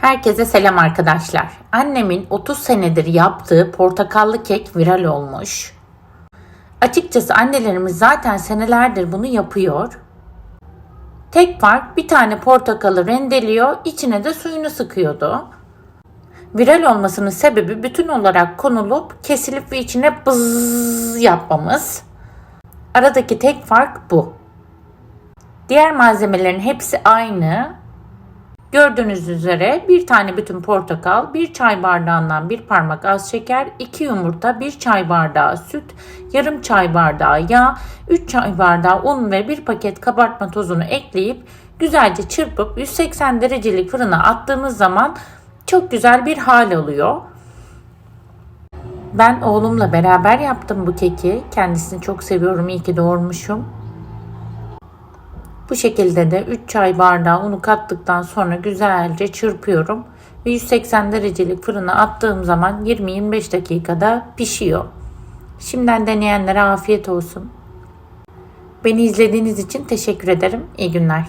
Herkese selam arkadaşlar. Annemin 30 senedir yaptığı portakallı kek viral olmuş. Açıkçası annelerimiz zaten senelerdir bunu yapıyor. Tek fark bir tane portakalı rendeliyor, içine de suyunu sıkıyordu. Viral olmasının sebebi bütün olarak konulup kesilip ve içine bızz yapmamız. Aradaki tek fark bu. Diğer malzemelerin hepsi aynı Gördüğünüz üzere bir tane bütün portakal, bir çay bardağından bir parmak az şeker, iki yumurta, bir çay bardağı süt, yarım çay bardağı yağ, 3 çay bardağı un ve bir paket kabartma tozunu ekleyip güzelce çırpıp 180 derecelik fırına attığımız zaman çok güzel bir hal alıyor. Ben oğlumla beraber yaptım bu keki. Kendisini çok seviyorum. İyi ki doğurmuşum. Bu şekilde de 3 çay bardağı unu kattıktan sonra güzelce çırpıyorum. Ve 180 derecelik fırına attığım zaman 20-25 dakikada pişiyor. Şimdiden deneyenlere afiyet olsun. Beni izlediğiniz için teşekkür ederim. İyi günler.